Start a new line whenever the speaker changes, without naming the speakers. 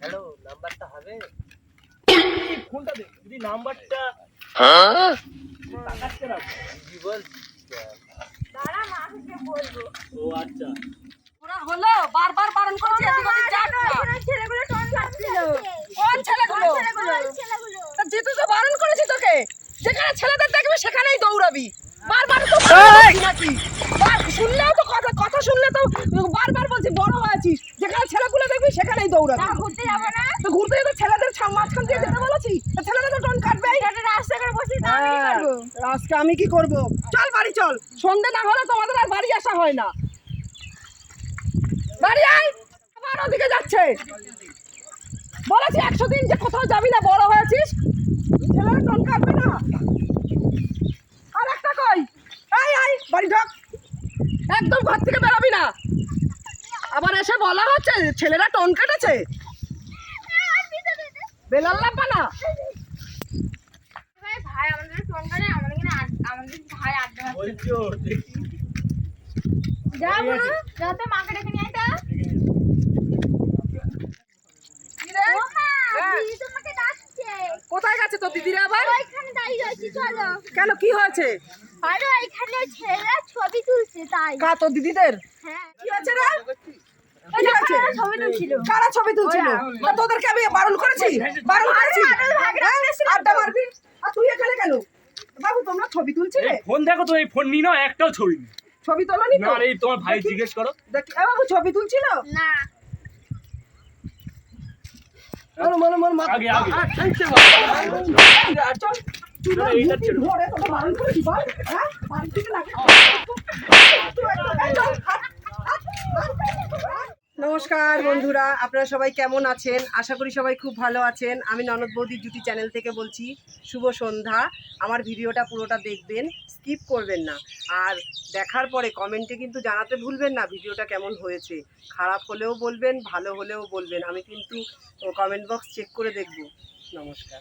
Hello নাম্বারটা হবে?
ফোনটা দে। যদি নাম্বারটা না
কি বল
দাঁড়া মাকে বলব।
ও আচ্ছা।
ওরা হলো বারবার বারণ করছি এদিক ওদিক যাস না।
ছেলেগুলো? টোন কাটছিল
কোন ছেলেগুলো?
ছেলেগুলো
তা জিতু তো বারণ করেছি তোকে। যেখানে ছেলেদের দেখবে সেখানেই দৌড়াবি। বারবার তো নাকি? শুনলেও তো কথা কথা শুনলে তো বারবার বলছি বড় হয়েছিস যেখানে ছেলেগুলো দেখবি সেখানেই দৌড়াবি
ঘুরতে যাব না।
তো ঘুরতে যেতে ছেলেদের মাঝখান দিয়ে যেতে বলেছি। তো টোন
এটা রাস্তা করে বসে
হ্যাঁ, আজকে আমি কি করব? চল বাড়ি চল। সন্ধে না হলে তোমাদের আর বাড়ি আসা হয় না। বাড়ি আয়। আবার ওদিকে যাচ্ছে। বলেছি একশো দিন যে কোথাও যাবি না বড় হয়েছিস। ছেলেরা টোন কাটবে না। আর একটা কই? আয় আয় বাড়ি ঢোক। একদম ঘর থেকে বেরোবি না। আবার এসে বলা হচ্ছে ছেলেরা টোন কেটেছে? বেলাল্লা পানা
ভাই ভাই আমাদের টোন কাটে আমাদের আমাদের ভাই আড্ডা না যাতে মাকে ডেকে নিয়ে তা।
হ্যাঁ। কোথায় গেছে তো দিদিরা আবার?
ওইখানে দাঁড়িয়ে রয়েছি চলো।
কেন কি হয়েছে?
আরে ছেলেরা ছবি তুলছে তাই।
কা তোর দিদিদের?
হ্যাঁ।
কি হয়েছে রে? কারা ছবি তুলছিল তা তোদেরকে আমি বারণ করেছি বারণ করেছি হ্যাঁ? আড্ডা মারবি আর তুই এখানে কেন বাবু তোমরা ছবি তুলছিলে
ফোন দেখো তো এই ফোন নিয়ে নাও একটাও ছবি
ছবি তোলনি
না
তো
এই তোমার ভাই জিজ্ঞেস করো
দেখি বাবু ছবি তুলছিল
না
মনে মনে মনে
আগে, আগে।
না। চল তুই
না,
বল,
এইটা ছেড়ে
তোকে বারণ করেছি বল হ্যাঁ বাড়ি থেকে লাগে নমস্কার, বন্ধুরা। আপনারা সবাই কেমন আছেন? আশা করি সবাই খুব ভালো আছেন। আমি ননদ বৌদি জুটি চ্যানেল থেকে বলছি, শুভ সন্ধ্যা। আমার ভিডিওটা পুরোটা দেখবেন স্কিপ করবেন না। আর দেখার পরে কমেন্টে কিন্তু জানাতে ভুলবেন না ভিডিওটা কেমন হয়েছে। খারাপ হলেও বলবেন, ভালো হলেও বলবেন। আমি কিন্তু কমেন্ট বক্স চেক করে দেখব। নমস্কার।